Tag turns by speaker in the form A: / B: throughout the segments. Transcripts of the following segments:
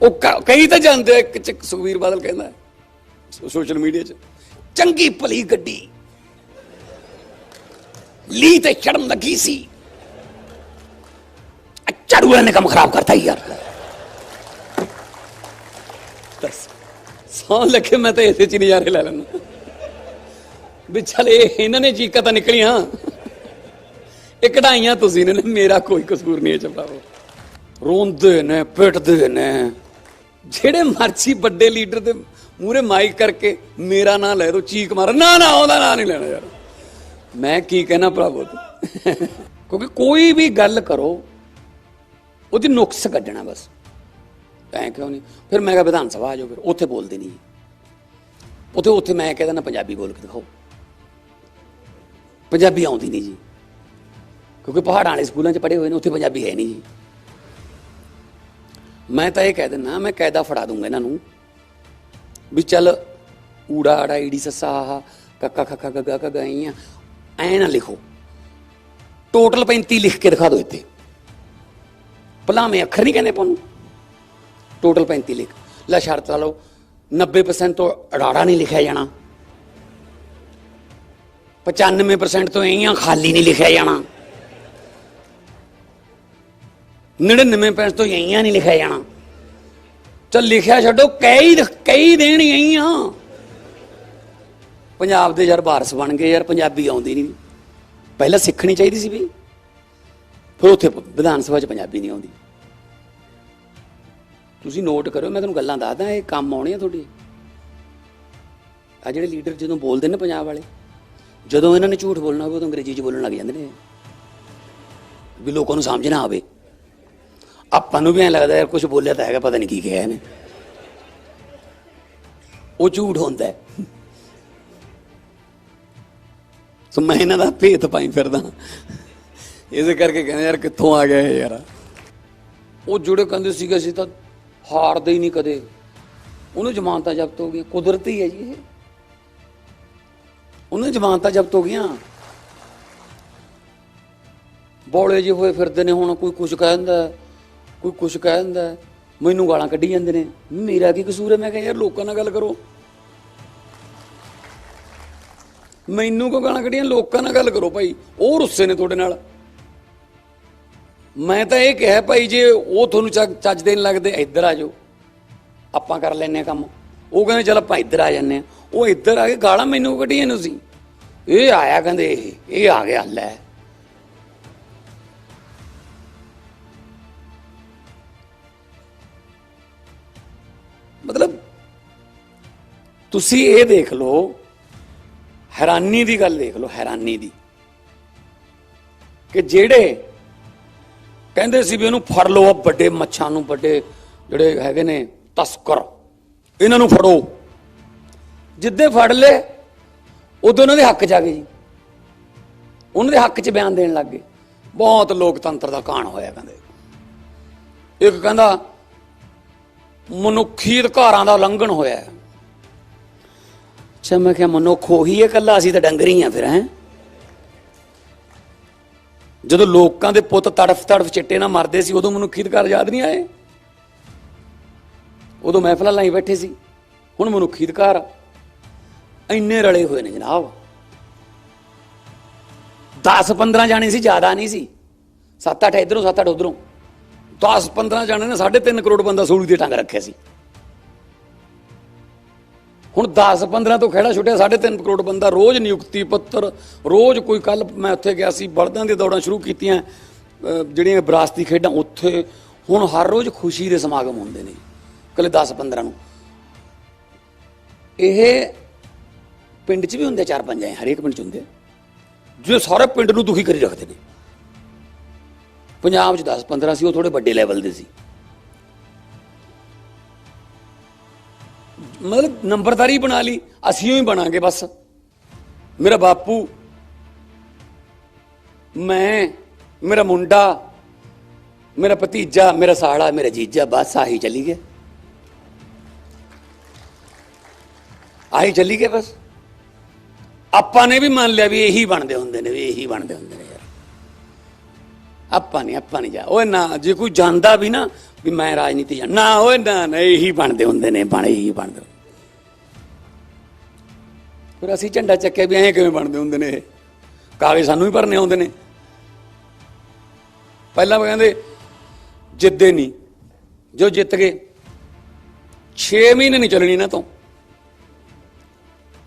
A: ਉਹ ਕਈ ਤਾਂ ਜਾਂਦੇ ਆ, ਇੱਕ ਚ ਸੁਖਵੀਰ ਬਾਦਲ ਕਹਿੰਦਾ ਸੋਸ਼ਲ ਮੀਡੀਆ 'ਚ ਚੰਗੀ ਭਲੀ ਗੱਡੀ ਲੀ ਤੇ ਚੜਨ ਲੱਗੀ ਸੀ। ਚੜੂਏ ਨੇ ਕੰਮ ਖਰਾਬ ਕਰਤਾ ਹੀ ਯਾਰ। ਦੱਸ ਸੌ ਲੱਗੇ ਮੈਂ ਤਾਂ ਇਸੇ ਚ ਨਜ਼ਾਰੇ ਲੈ ਲੈਣਾ ਵੀ ਚੱਲ ਇਹਨਾਂ ਨੇ ਚੀਕਾਂ ਤਾਂ ਨਿਕਲੀਆਂ। ਇਹ ਕਢਾਈਆਂ ਤੁਸੀਂ ਨੇ ਮੇਰਾ ਕੋਈ ਕਸੂਰ ਨਹੀਂ ਹੈ ਚਪਾਓ ਰੋਂਦੇ ਨੇ ਪਿੱਟਦੇ ਨੇ। ਜਿਹੜੇ ਮਰਜ਼ੀ ਵੱਡੇ ਲੀਡਰ ਦੇ ਮੂਰੇ ਮਾਈਕ ਕਰਕੇ ਮੇਰਾ ਨਾਂ ਲੈ ਦੋ, ਚੀਕ ਮਾਰ। ਨਾ ਨਾ, ਉਹਦਾ ਨਾਂ ਨਹੀਂ ਲੈਣਾ ਯਾਰ। ਮੈਂ ਕੀ ਕਹਿਣਾ ਭਰਾਵੋ? ਤੂੰ ਕਿਉਂਕਿ ਕੋਈ ਵੀ ਗੱਲ ਕਰੋ, ਉਹਦੀ ਨੁਕਸ ਕੱਢਣਾ ਬਸ। ਐਂ ਕਿਉਂ ਨਹੀਂ? ਫਿਰ ਮੈਂ ਕਿਹਾ ਵਿਧਾਨ ਸਭਾ ਆ ਜਾਓ ਫਿਰ, ਉੱਥੇ ਬੋਲਦੇ ਨਹੀਂ। ਉੱਥੇ ਉੱਥੇ ਮੈਂ ਕਹਿੰਦਾ ਨਾ ਪੰਜਾਬੀ ਬੋਲ ਕੇ ਦਿਖਾਓ। ਪੰਜਾਬੀ ਆਉਂਦੀ ਨਹੀਂ ਜੀ। ਕਿਉਂਕਿ ਪਹਾੜਾਂ ਵਾਲੇ ਸਕੂਲਾਂ 'ਚ ਪੜ੍ਹੇ ਹੋਏ ਨੇ, ਉੱਥੇ ਪੰਜਾਬੀ ਹੈ ਨਹੀਂ ਜੀ। ਮੈਂ ਤਾਂ ਇਹ ਕਹਿ ਦਿੰਦਾ, ਮੈਂ ਕਾਇਦਾ ਫੜਾ ਦੂੰਗਾ ਇਹਨਾਂ ਨੂੰ ਵੀ ਚੱਲ ਊੜਾ ਆੜਾ ਈੜੀ ਸੱਸਾ ਆਹਾ ਕੱਕਾ ਖੱਖਾ ਗੱਗਾ ਕਾ ਗਾਈਆਂ ਐ ਨਾ ਲਿਖੋ। ਟੋਟਲ 35 ਲਿਖ ਕੇ ਦਿਖਾ ਦਿਓ ਇੱਥੇ। ਭਲਾਵੇਂ ਅੱਖਰ ਨਹੀਂ ਕਹਿੰਦੇ ਆਪਾਂ ਟੋਟਲ 35 ਲਿਖ। ਲੈ ਸ਼ਰਤ ਲਾ ਲਓ 90% ਤੋਂ ਅੜਾੜਾ ਨਹੀਂ ਲਿਖਿਆ ਜਾਣਾ। 95% ਤੋਂ ਐਂ ਖਾਲੀ ਨਹੀਂ ਲਿਖਿਆ ਜਾਣਾ। 99% ਤੋਂ ਐਂ ਨਹੀਂ ਲਿਖਿਆ ਜਾਣਾ। ਚਲ ਲਿਖਿਆ ਛੱਡੋ, ਕਈ ਕਈ ਦੇਣ ਐਂ ਪੰਜਾਬ ਦੇ ਯਾਰ ਬਾਰਸ ਬਣ ਗਏ ਯਾਰ, ਪੰਜਾਬੀ ਆਉਂਦੀ ਨਹੀਂ। ਪਹਿਲਾਂ ਸਿੱਖਣੀ ਚਾਹੀਦੀ ਸੀ ਵੀ। ਫਿਰ ਉੱਥੇ ਵਿਧਾਨ ਸਭਾ 'ਚ ਪੰਜਾਬੀ ਨਹੀਂ ਆਉਂਦੀ। ਤੁਸੀਂ ਨੋਟ ਕਰਿਓ, ਮੈਂ ਤੁਹਾਨੂੰ ਗੱਲਾਂ ਦੱਸਦਾ, ਇਹ ਕੰਮ ਆਉਣੇ ਆ ਤੁਹਾਡੇ। ਆ ਜਿਹੜੇ ਲੀਡਰ ਜਦੋਂ ਬੋਲਦੇ ਨੇ ਪੰਜਾਬ ਵਾਲੇ, ਜਦੋਂ ਇਹਨਾਂ ਨੇ ਝੂਠ ਬੋਲਣਾ ਹੋਵੇ, ਉਦੋਂ ਅੰਗਰੇਜ਼ੀ 'ਚ ਬੋਲਣ ਲੱਗ ਜਾਂਦੇ ਨੇ। ਵੀ ਲੋਕਾਂ ਨੂੰ ਸਮਝ ਨਾ ਆਵੇ। ਆਪਾਂ ਨੂੰ ਵੀ ਐਂ ਲੱਗਦਾ ਯਾਰ ਕੁਝ ਬੋਲਿਆ ਤਾਂ ਹੈਗਾ, ਪਤਾ ਨਹੀਂ ਕੀ ਕਿਹਾ ਇਹਨੇ। ਉਹ ਝੂਠ ਹੁੰਦਾ ਹੈ। ਸੋ ਮੈਂ ਇਹਨਾਂ ਦਾ ਭੇਤ ਪਾਈ ਫਿਰਦਾ। ਇਸੇ ਕਰਕੇ ਕਹਿੰਦੇ ਯਾਰ, ਕਿੱਥੋਂ ਆ ਗਿਆ ਇਹ ਯਾਰ? ਉਹ ਜੁੜੇ ਕਹਿੰਦੇ ਸੀਗੇ, ਅਸੀਂ ਤਾਂ ਹਾਰਦੇ ਹੀ ਨਹੀਂ ਕਦੇ। ਉਹਨੂੰ ਜ਼ਮਾਨਤਾਂ ਜ਼ਬਤ ਹੋ ਗਈਆਂ। ਕੁਦਰਤੀ ਹੈ ਜੀ ਇਹ। ਉਹਨੂੰ ਜ਼ਮਾਨਤਾਂ ਜ਼ਬਤ ਹੋ ਗਈਆਂ। ਬੋਲੇ ਜਿਹੇ ਹੋਏ ਫਿਰਦੇ ਨੇ ਹੁਣ, ਕੋਈ ਕੁਝ ਕਹਿੰਦਾ ਕੋਈ ਕੁਝ ਦਿੰਦਾ ਮੈਨੂੰ ਗਾਲਾਂ ਕੱਢੀ ਜਾਂਦੇ ਨੇ। ਮੇਰਾ ਕੀ ਕਸੂਰ ਹੈ? ਮੈਂ ਕਿਹਾ, ਯਾਰ, ਲੋਕਾਂ ਨਾਲ ਗੱਲ ਕਰੋ। ਮੈਨੂੰ ਕੋ ਗਾਲਾਂ ਕੱਢੀਆਂ? ਲੋਕਾਂ ਨਾਲ ਗੱਲ ਕਰੋ ਭਾਈ। ਉਹ ਰੁੱਸੇ ਨੇ ਤੁਹਾਡੇ ਨਾਲ। ਮੈਂ ਤਾਂ ਇਹ ਕਿਹਾ ਭਾਈ, ਜੇ ਉਹ ਤੁਹਾਨੂੰ ਚੱਜ ਚੱਜ ਦੇ ਨਹੀਂ ਲੱਗਦੇ, ਇੱਧਰ ਆ ਜਾਓ। ਆਪਾਂ ਕਰ ਲੈਨੇ ਆ ਕੰਮ। ਉਹ ਕਹਿੰਦੇ, ਚਲ ਆਪਾਂ ਇੱਧਰ ਆ ਜੰਨੇ ਆ ਉਹ ਇੱਧਰ ਆ ਕੇ ਗਾਲਾਂ ਮੈਨੂੰ ਕੱਢੀਆਂ ਨੂੰ ਸੀ ਇਹ ਆਇਆ ਕਹਿੰਦੇ ਇਹ ਇਹ ਆ ਗਿਆ ਲੈ। ਤੁਸੀਂ ਇਹ ਦੇਖ ਲਓ, ਹੈਰਾਨੀ ਦੀ ਗੱਲ ਦੇਖ ਲਓ, ਹੈਰਾਨੀ ਦੀ। ਕਿ ਜਿਹੜੇ ਕਹਿੰਦੇ ਸੀ ਵੀ ਇਹਨੂੰ ਫੜ ਲਓ, ਆਹ ਵੱਡੇ ਮੱਛਾਂ ਨੂੰ, ਵੱਡੇ ਜਿਹੜੇ ਹੈਗੇ ਨੇ ਤਸਕਰ, ਇਹਨਾਂ ਨੂੰ ਫੜੋ। ਜਿੱਦੇ ਫੜ ਲਏ, ਉਦੋਂ ਉਹਨਾਂ ਦੇ ਹੱਕ ਚ ਆ ਗਏ ਜੀ। ਉਹਨਾਂ ਦੇ ਹੱਕ ਚ ਬਿਆਨ ਦੇਣ ਲੱਗ ਗਏ। ਬਹੁਤ ਲੋਕਤੰਤਰ ਦਾ ਕਾਣ ਹੋਇਆ ਕਹਿੰਦੇ। ਇੱਕ ਕਹਿੰਦਾ, ਮਨੁੱਖੀ ਅਧਿਕਾਰਾਂ ਦਾ ਉਲੰਘਣ ਹੋਇਆ। ਅੱਛਾ, ਮੈਂ ਕਿਹਾ ਮਨੁੱਖ ਉਹੀ ਹੈ ਕੱਲਾ ਅਸੀਂ ਤਾਂ ਡੰਗਰ ਹੀ ਆ ਫਿਰ, ਹੈ? ਜਦੋਂ ਲੋਕਾਂ ਦੇ ਪੁੱਤ ਤੜਫ ਤੜਫ ਚਿੱਟੇ ਨਾਲ ਮਰਦੇ ਸੀ, ਉਦੋਂ ਮਨੁੱਖੀ ਅਧਿਕਾਰ ਯਾਦ ਨਹੀਂ ਆਏ। ਉਦੋਂ ਮਹਿਫਲਾਂ ਲਾਈ ਬੈਠੇ ਸੀ, ਹੁਣ ਮਨੁੱਖੀ ਅਧਿਕਾਰ ਇੰਨੇ ਰਲੇ ਹੋਏ ਨੇ ਜਨਾਬ। 10 15 ਜਾਣੇ ਸੀ, ਜ਼ਿਆਦਾ ਨਹੀਂ ਸੀ। 7 8 ਇਧਰੋਂ 7 8 ਉਧਰੋਂ। 10 15 ਜਾਣੇ ਨੇ 3.5 ਕਰੋੜ ਬੰਦਾ ਸੂਲੀ ਦੇ ਟੰਗ ਰੱਖਿਆ ਸੀ। ਹੁਣ 10 15 ਤੋਂ ਖੇੜਾ ਛੁੱਟਿਆ 3.5 ਕਰੋੜ ਬੰਦਾ ਰੋਜ਼ ਨਿਯੁਕਤੀ ਪੱਤਰ, ਰੋਜ਼ ਕੋਈ ਕੱਲ ਮੈਂ ਉੱਥੇ ਗਿਆ ਸੀ ਬਲਦਾਂ ਦੀਆਂ ਦੌੜਾਂ ਸ਼ੁਰੂ ਕੀਤੀਆਂ ਜਿਹੜੀਆਂ ਵਿਰਾਸਤੀ ਖੇਡਾਂ ਉੱਥੇ, ਹੁਣ ਹਰ ਰੋਜ਼ ਖੁਸ਼ੀ ਦੇ ਸਮਾਗਮ ਹੁੰਦੇ ਨੇ ਕੱਲੇ 10 15 ਨੂੰ। ਇਹ ਪਿੰਡ 'ਚ ਵੀ ਹੁੰਦੇ ਚਾਰ ਪੰਜ ਐ, ਹਰੇਕ ਪਿੰਡ 'ਚ ਹੁੰਦੇ ਜੋ ਸਾਰੇ ਪਿੰਡ ਨੂੰ ਦੁਖੀ ਕਰੀ ਰੱਖਦੇ ਨੇ। ਪੰਜਾਬ 'ਚ 10 15 ਸੀ, ਉਹ ਥੋੜੇ ਵੱਡੇ ਲੈਵਲ ਦੇ ਸੀ। ਮਤਲਬ ਨੰਬਰਦਾਰੀ ਬਣਾ ਲਈ, ਅਸੀਂ ਹੀ ਬਣਾਂਗੇ ਬਸ। ਮੇਰਾ ਬਾਪੂ, ਮੈਂ, ਮੇਰਾ ਮੁੰਡਾ, ਮੇਰਾ ਭਤੀਜਾ, ਮੇਰਾ ਸਾਲਾ, ਮੇਰਾ ਜੀਜਾ, ਬਸ ਆਹੀ ਚਲੀ ਗਏ। ਆਹੀ ਚਲੀ ਗਏ ਬਸ। ਆਪਾਂ ਨੇ ਵੀ ਮੰਨ ਲਿਆ ਵੀ ਇਹੀ ਬਣਦੇ ਹੁੰਦੇ ਨੇ, ਵੀ ਇਹੀ ਬਣਦੇ ਹੁੰਦੇ ਨੇ। ਆਪਾਂ ਨਹੀਂ ਆਪਾਂ ਨਹੀਂ ਜਾ। ਓਏ ਨਾ, ਜੇ ਕੋਈ ਜਾਂਦਾ ਵੀ ਨਾ, ਵੀ ਮੈਂ ਰਾਜਨੀਤੀ ਜਾ। ਨਾ, ਓਏ ਨਾ ਨਾ, ਇਹੀ ਬਣਦੇ ਹੁੰਦੇ ਨੇ, ਬਣ, ਇਹੀ ਬਣਦੇ। ਫਿਰ ਅਸੀਂ ਝੰਡਾ ਚੱਕਿਆ ਵੀ ਐਂ ਕਿਵੇਂ ਬਣਦੇ ਹੁੰਦੇ ਨੇ ਇਹ? ਕਾਗਜ਼ ਸਾਨੂੰ ਹੀ ਭਰਨੇ ਆਉਂਦੇ ਨੇ। ਪਹਿਲਾਂ ਉਹ ਕਹਿੰਦੇ ਜਿੱਦੇ ਨਹੀਂ ਜੋ ਜਿੱਤ ਗਏ 6 ਮਹੀਨੇ ਨਹੀਂ ਚੱਲਣੀ ਨਾ ਤੋਂ।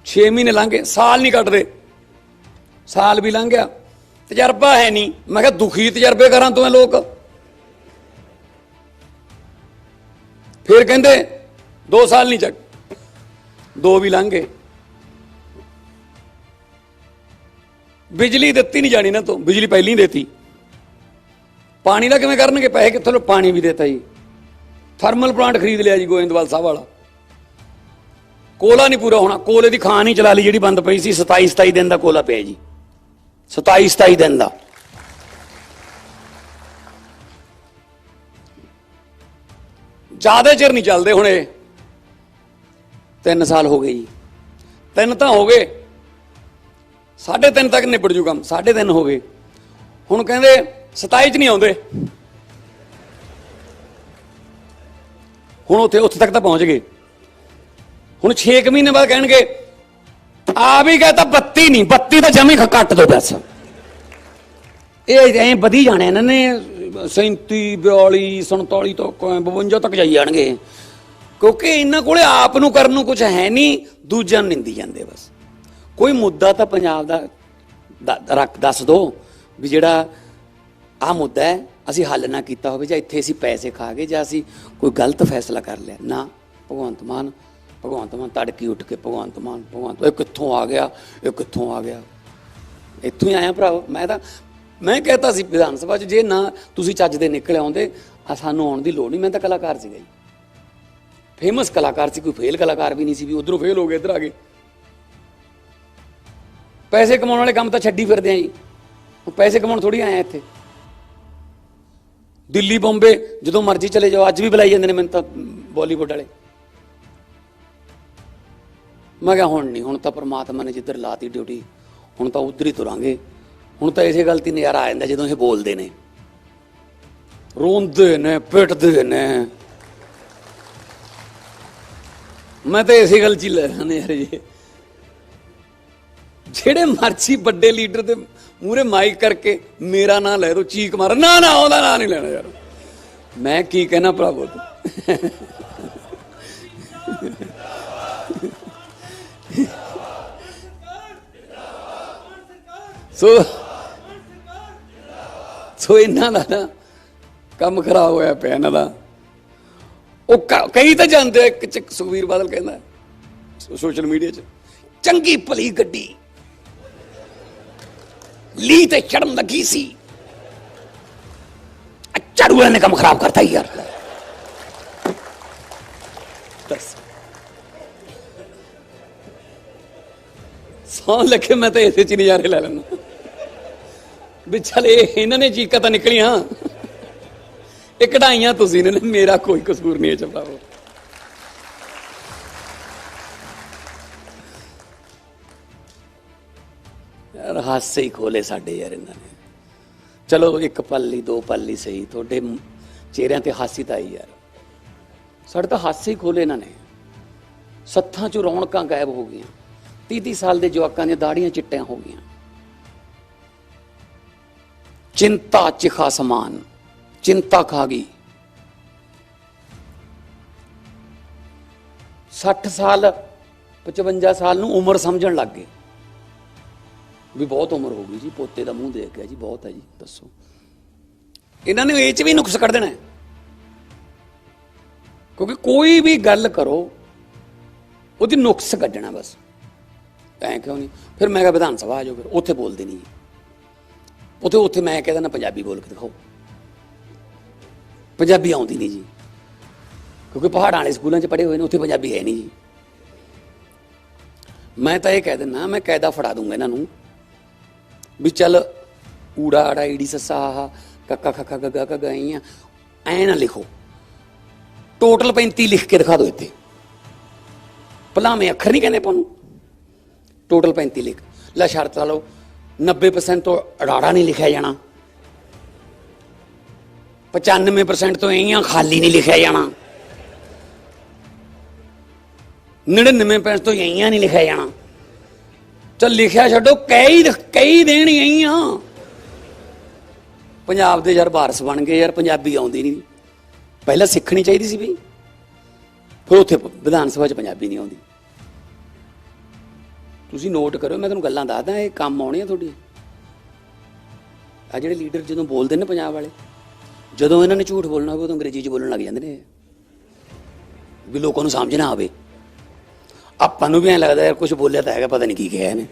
A: 6 ਮਹੀਨੇ ਲੰਘ ਗਏ, ਸਾਲ ਨਹੀਂ ਕੱਟਦੇ। ਸਾਲ ਵੀ ਲੰਘ ਗਿਆ। ਤਜਰਬਾ ਹੈ ਨਹੀਂ। ਮੈਂ ਕਿਹਾ ਦੁਖੀ ਤਜਰਬੇ ਕਰਾਂ ਤੂੰ ਇਹ ਲੋਕ। ਫਿਰ ਕਹਿੰਦੇ 2 ਸਾਲ ਨਹੀਂ ਚੱਕ। ਦੋ ਵੀ ਲੰਘ ਬਿਜਲੀ ਦਿੱਤੀ ਨਹੀਂ ਜਾਣੀ ਨਾ ਤੋਂ। ਬਿਜਲੀ ਪਹਿਲੀ ਹੀ ਦੇਤੀ। ਪਾਣੀ ਦਾ ਕਿਵੇਂ ਕਰਨਗੇ? ਪੈਸੇ ਕਿੱਥੋਂ ਲਓ ਪਾਣੀ ਵੀ ਦੇਤਾ ਜੀ। ਥਰਮਲ ਪਲਾਂਟ ਖਰੀਦ ਲਿਆ ਜੀ ਗੋਇੰਦਵਾਲ ਸਾਹਿਬ ਵਾਲਾ। ਕੋਲਾ ਨਹੀਂ ਪੂਰਾ ਹੋਣਾ। ਕੋਲੇ ਦੀ ਖਾਨ ਹੀ ਚਲਾ ਲਈ ਜਿਹੜੀ ਬੰਦ ਪਈ ਸੀ। 27 27 ਦਿਨ ਦਾ ਕੋਲਾ ਪਿਆ ਜੀ। 27 27 ਦਿਨ ਦਾ ਜ਼ਿਆਦਾ ਚਿਰ ਨਹੀਂ ਚੱਲਦੇ ਹੁਣੇ ਇਹ 3 ਸਾਲ ਹੋ ਗਏ ਜੀ ਤਿੰਨ ਤਾਂ ਹੋ ਗਏ ਸਾਢੇ ਤਿੰਨ ਤੱਕ ਨਿਬੜ ਜੂ ਕੰਮ ਸਾਢੇ ਤਿੰਨ ਹੋ ਗਏ ਹੁਣ ਕਹਿੰਦੇ 27 ਚ ਨਹੀਂ ਆਉਂਦੇ ਹੁਣ ਉੱਥੇ ਉੱਥੇ ਤੱਕ ਤਾਂ ਪਹੁੰਚ ਗਏ ਹੁਣ 6 ਮਹੀਨੇ ਬਾਅਦ ਕਹਿਣਗੇ ਆ ਵੀ ਕਹਤਾ 32 ਨਹੀਂ 32 ਤਾਂ ਜਮੀ ਘੱਟ ਦੋ ਬਸ। ਇਹ ਐਂ ਵਧੀ ਜਾਣੇ ਇਹਨਾਂ ਨੇ 37 42 47 ਤੱਕ 52 ਤੱਕ ਜਾਈ ਜਾਣਗੇ। ਕਿਉਂਕਿ ਇਹਨਾਂ ਕੋਲੇ ਆਪ ਨੂੰ ਕਰਨ ਨੂੰ ਕੁਝ ਹੈ ਨਹੀਂ, ਦੂਜਿਆਂ ਨੂੰ ਨਿੰਦੀ ਜਾਂਦੇ ਬਸ। ਕੋਈ ਮੁੱਦਾ ਤਾਂ ਪੰਜਾਬ ਦਾ ਰੱਖ ਦੱਸ ਦੋ ਵੀ ਜਿਹੜਾ ਆ ਮੁੱਦਾ ਹੈ, ਅਸੀਂ ਹੱਲ ਨਾ ਕੀਤਾ ਹੋਵੇ ਜਾਂ ਇੱਥੇ ਅਸੀਂ ਪੈਸੇ ਖਾ ਗਏ ਜਾਂ ਅਸੀਂ ਕੋਈ ਗਲਤ ਫੈਸਲਾ ਕਰ ਲਿਆ। ਨਾ, ਭਗਵੰਤ ਮਾਨ ਭਗਵੰਤ ਮਾਨ ਤੜਕੀ ਉੱਠ ਕੇ ਭਗਵੰਤ ਮਾਨ, ਭਗਵੰਤ ਇਹ ਕਿੱਥੋਂ ਆ ਗਿਆ, ਇਹ ਕਿੱਥੋਂ ਆ ਗਿਆ? ਇੱਥੋਂ ਹੀ ਆਇਆ ਭਰਾ ਮੈਂ ਤਾਂ, ਮੈਂ ਕਹਤਾ ਸੀ ਵਿਧਾਨ ਸਭਾ 'ਚ, ਜੇ ਨਾ ਤੁਸੀਂ ਚੱਜ ਦੇ ਨਿਕਲ ਆਉਂਦੇ, ਆ ਸਾਨੂੰ ਆਉਣ ਦੀ ਲੋੜ ਨਹੀਂ। ਮੈਂ ਤਾਂ ਕਲਾਕਾਰ ਸੀਗਾ ਜੀ। ਫੇਮਸ ਕਲਾਕਾਰ ਸੀ, ਕੋਈ ਫੇਲ ਕਲਾਕਾਰ ਵੀ ਨਹੀਂ ਸੀ, ਵੀ ਉਧਰੋਂ ਫੇਲ ਹੋ ਗਏ, ਇੱਧਰ ਆ ਗਏ। ਪੈਸੇ ਕਮਾਉਣ ਵਾਲੇ ਕੰਮ ਤਾਂ ਛੱਡੀ ਫਿਰਦੇ ਆ ਜੀ। ਹੁਣ ਪੈਸੇ ਕਮਾਉਣ ਥੋੜੀ ਆਏ ਇੱਥੇ। ਦਿੱਲੀ, ਬੰਬੇ, ਜਦੋਂ ਮਰਜ਼ੀ ਚਲੇ ਜਾਓ, ਅੱਜ ਵੀ ਬੁਲਾਈ ਜਾਂਦੇ ਨੇ ਮੈਨੂੰ ਤਾਂ, ਬਾਲੀਵੁੱਡ ਵਾਲੇ। ਮੈਂ ਕਿਹਾ ਹੁਣ ਨਹੀਂ, ਹੁਣ ਤਾਂ ਪ੍ਰਮਾਤਮਾ ਨੇ ਜਿੱਧਰ ਲਾਤੀ ਡਿਊਟੀ ਹੁਣ ਤਾਂ ਉਧਰ ਹੀ ਤੁਰਾਂਗੇ। ਹੁਣ ਤਾਂ ਇਸੇ ਗੱਲ ਤੇ ਨਜ਼ਾਰਾ ਆ ਜਾਂਦਾ ਜਦੋਂ ਇਹ ਬੋਲਦੇ ਨੇ। ਰੋਂਦੇ ਨੇ, ਪਿੱਟਦੇ ਨੇ। ਮੈਂ ਤਾਂ ਇਸੇ ਗੱਲ ਚ ਹੀ ਲੈ ਨੇ ਯਾਰ ਜੀ। ਜਿਹੜੇ ਮਰਜ਼ੀ ਵੱਡੇ ਲੀਡਰ ਦੇ ਮੂਰੇ ਮਾਈਕ ਕਰਕੇ ਮੇਰਾ ਨਾਂ ਲੈ ਦੋ, ਚੀਕ ਮਾਰ। ਨਾ ਨਾ, ਉਹਦਾ ਨਾਂ ਨਹੀਂ ਲੈਣਾ ਯਾਰ। ਮੈਂ ਕੀ ਕਹਿਣਾ ਭਰਾਵੋ? ਸੋ ਸੋ ਇਹਨਾਂ ਦਾ ਨਾ ਕੰਮ ਖਰਾਬ ਹੋਇਆ ਪਿਆ ਇਹਨਾਂ ਦਾ। ਉਹ ਕਈ ਤਾਂ ਜਾਂਦੇ ਆ, ਇੱਕ ਚ ਸੁਖਵੀਰ ਬਾਦਲ ਕਹਿੰਦਾ ਸੋਸ਼ਲ ਮੀਡੀਆ 'ਚ ਚੰਗੀ ਭਲੀ ਗੱਡੀ। ਲੀ ਤੇ ਚੜਨ ਲੱਗੀ ਸੀ। ਆ ਨੇ ਕੰਮ ਖਰਾਬ ਕਰਤਾ ਹੀ ਯਾਰ। ਦੱਸ। ਸੌਂ ਲੱਗੇ ਮੈਂ ਤਾਂ ਇਸੇ ਚ ਨਜ਼ਾਰੇ ਲੈ ਲੈਣਾ ਵੀ ਚੱਲ ਇਹਨਾਂ ਨੇ ਚੀਕਾਂ ਤਾਂ ਨਿਕਲੀਆਂ। ਇਹ ਕਢਾਈਆਂ ਤੁਸੀਂ ਨੇ, ਮੇਰਾ ਕੋਈ ਕਸੂਰ ਨਹੀਂ ਹੈ ਚਪਾਵੋ ਯਾਰ ਹਾਸੇ ਹੀ ਖੋਲੇ ਸਾਡੇ ਯਾਰ ਇਹਨਾਂ ਨੇ। ਚਲੋ ਇੱਕ ਪੱਲੀ, ਦੋ ਪੱਲੀ ਸਹੀ, ਤੁਹਾਡੇ ਚਿਹਰਿਆਂ ਤੇ ਹਾਸੀ ਤਾਂ ਆਈ ਯਾਰ। ਸਾਡੇ ਤਾਂ ਹਾਸੇ ਹੀ ਖੋਲੇ ਇਹਨਾਂ ਨੇ। ਸੱਥਾਂ ਚੋਂ ਰੌਣਕਾਂ ਗਾਇਬ ਹੋ ਗਈਆਂ। 30 30 ਸਾਲ ਦੇ ਜਵਾਕਾਂ ਦੀਆਂ ਦਾੜੀਆਂ ਚਿੱਟੀਆਂ ਹੋ ਗਈਆਂ। ਚਿੰਤਾ ਚਿਖਾ ਸਮਾਨ ਚਿੰਤਾ ਖਾ ਗਈ। 60 ਸਾਲ 55 ਸਾਲ ਨੂੰ ਉਮਰ ਸਮਝਣ ਲੱਗ ਗਏ। ਵੀ ਬਹੁਤ ਉਮਰ ਹੋ ਗਈ ਜੀ, ਪੋਤੇ ਦਾ ਮੂੰਹ ਦੇਖ ਗਿਆ ਜੀ, ਬਹੁਤ ਹੈ ਜੀ, ਦੱਸੋ। ਇਹਨਾਂ ਨੇ ਇਹ ਚ ਵੀ ਨੁਕਸ ਕੱਢ ਦੇਣਾ ਕਿਉਂਕਿ ਕੋਈ ਵੀ ਗੱਲ ਕਰੋ, ਉਹਦੀ ਨੁਕਸ ਕੱਢਣਾ ਬਸ। ਐਂ ਕਿਉਂ ਨਹੀਂ? ਫਿਰ ਮੈਂ ਕਿਹਾ ਵਿਧਾਨ ਸਭਾ ਆ ਜਾਓ, ਫਿਰ ਉੱਥੇ ਬੋਲਦੇ ਨਹੀਂ। ਜੀ ਉੱਥੇ ਉੱਥੇ ਮੈਂ ਕਹਿੰਦਾ ਨਾ ਪੰਜਾਬੀ ਬੋਲ ਕੇ ਦਿਖਾਓ। ਪੰਜਾਬੀ ਆਉਂਦੀ ਨਹੀਂ ਜੀ। ਕਿਉਂਕਿ ਪਹਾੜਾਂ ਵਾਲੇ ਸਕੂਲਾਂ 'ਚ ਪੜ੍ਹੇ ਹੋਏ ਨੇ, ਉੱਥੇ ਪੰਜਾਬੀ ਹੈ ਨਹੀਂ ਜੀ। ਮੈਂ ਤਾਂ ਇਹ ਕਹਿ ਦਿੰਦਾ, ਮੈਂ ਕਾਇਦਾ ਫੜਾ ਦੂੰਗਾ ਇਹਨਾਂ ਨੂੰ ਵੀ ਚੱਲ, ਊੜਾ ਆੜਾ ਈੜੀ ਸੱਸਾ ਆਹਾ ਕੱਕਾ ਖੱਕਾ ਗੱਗਾ ਕਾ ਗਾਈਆਂ। ਐ ਨਾ ਲਿਖੋ। ਟੋਟਲ 35 ਲਿਖ ਕੇ ਦਿਖਾ ਦਿਓ ਇੱਥੇ। ਭਲਾਵੇਂ ਅੱਖਰ ਨਹੀਂ ਕਹਿੰਦੇ ਆਪਾਂ ਨੂੰ। ਟੋਟਲ 35 ਲਿਖ। ਲੈ ਸ਼ਰਤ ਲਾ ਲਓ 90% ਤੋਂ ਅੜਾੜਾ ਨਹੀਂ ਲਿਖਿਆ ਜਾਣਾ। 95% ਤੋਂ ਇਹੀਆਂ ਖਾਲੀ ਨਹੀਂ ਲਿਖਿਆ ਜਾਣਾ। 99% ਤੋਂ ਇਹੀਆਂ ਨਹੀਂ ਲਿਖਿਆ ਜਾਣਾ। ਚੱਲ ਲਿਖਿਆ ਛੱਡੋ, ਕਈ ਕਈ ਦੇਣ ਇਹੀਆਂ। ਪੰਜਾਬ ਦੇ ਯਾਰ ਵਾਰਸ ਬਣ ਗਏ ਯਾਰ, ਪੰਜਾਬੀ ਆਉਂਦੀ ਨਹੀਂ। ਪਹਿਲਾਂ ਸਿੱਖਣੀ ਚਾਹੀਦੀ ਸੀ ਵੀ ਫਿਰ ਉੱਥੇ ਵਿਧਾਨ ਸਭਾ 'ਚ ਪੰਜਾਬੀ ਨਹੀਂ ਆਉਂਦੀ। ਤੁਸੀਂ ਨੋਟ ਕਰਿਓ, ਮੈਂ ਤੁਹਾਨੂੰ ਗੱਲਾਂ ਦੱਸਦਾ, ਇਹ ਕੰਮ ਆਉਣੀਆਂ ਤੁਹਾਡੀ। ਆ ਜਿਹੜੇ ਲੀਡਰ ਜਦੋਂ ਬੋਲਦੇ ਨੇ ਪੰਜਾਬ ਵਾਲੇ, ਜਦੋਂ ਇਹਨਾਂ ਨੇ ਝੂਠ ਬੋਲਣਾ ਹੋਵੇ, ਉਦੋਂ ਅੰਗਰੇਜ਼ੀ 'ਚ ਬੋਲਣ ਲੱਗ ਜਾਂਦੇ ਨੇ ਵੀ ਲੋਕਾਂ ਨੂੰ ਸਮਝ ਨਾ ਆਵੇ। ਆਪਾਂ ਨੂੰ ਵੀ ਐਂ ਲੱਗਦਾ ਯਾਰ ਕੁਝ ਬੋਲਿਆ ਤਾਂ ਹੈਗਾ, ਪਤਾ ਨਹੀਂ ਕੀ ਕਿਹਾ ਇਹਨੇ।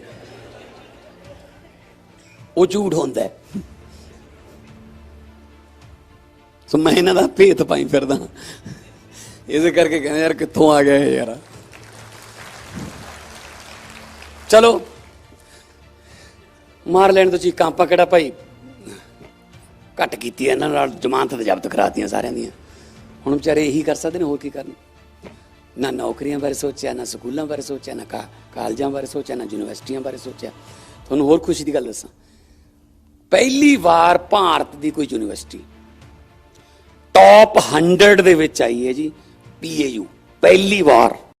A: ਉਹ ਝੂਠ ਹੁੰਦਾ ਸੋ ਮੈਂ ਇਹਨਾਂ ਦਾ ਭੇਤ ਪਾਈ ਫਿਰਦਾ। ਇਸ ਕਰਕੇ ਕਹਿੰਦੇ ਯਾਰ, ਕਿੱਥੋਂ ਆ ਗਿਆ ਇਹ ਯਾਰ? ਚਲੋ। ਮਾਰ ਲੈਣ ਤੋਂ ਚੀਕਾਂ ਆਪਾਂ ਕਿਹੜਾ ਭਾਈ? ਘੱਟ ਕੀਤੀ ਹੈ, ਇਹਨਾਂ ਨਾਲ ਜ਼ਮਾਨਤ ਤੇ ਜ਼ਬਤ ਕਰਾਤੀਆਂ ਸਾਰਿਆਂ ਦੀਆਂ। ਹੁਣ ਵਿਚਾਰੇ ਇਹੀ ਕਰ ਸਕਦੇ ਨੇ, ਹੋਰ ਕੀ ਕਰਨ? ਨਾ ਨੌਕਰੀਆਂ ਬਾਰੇ ਸੋਚਿਆ, ਨਾ ਸਕੂਲਾਂ ਬਾਰੇ ਸੋਚਿਆ, ਨਾ ਕਾ- ਕਾਲਜਾਂ ਬਾਰੇ ਸੋਚਿਆ, ਨਾ ਯੂਨੀਵਰਸਿਟੀਆਂ ਬਾਰੇ ਸੋਚਿਆ। ਤੁਹਾਨੂੰ ਹੋਰ ਖੁਸ਼ੀ ਦੀ ਗੱਲ ਦੱਸਾਂ। ਪਹਿਲੀ ਵਾਰ ਭਾਰਤ ਦੀ ਕੋਈ ਯੂਨੀਵਰਸਿਟੀ ਟੌਪ 100 ਦੇ ਵਿੱਚ ਆਈ ਹੈ ਜੀ ਪੀਏਯੂ ਪਹਿਲੀ ਵਾਰ।